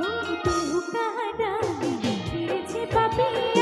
ও তুকারা ফিরেছে Papiya.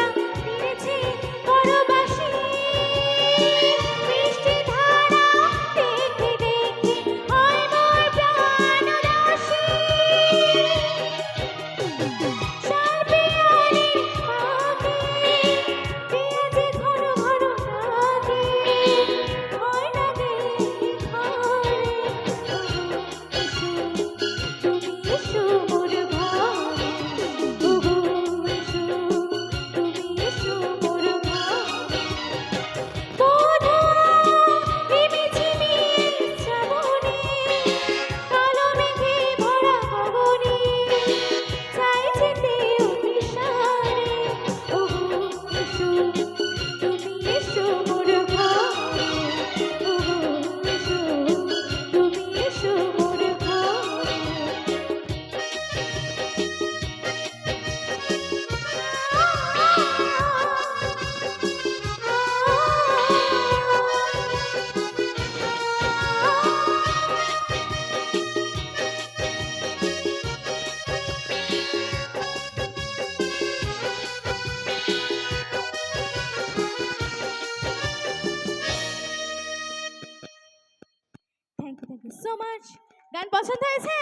Thank you so much গান পছন্দ হয়েছে?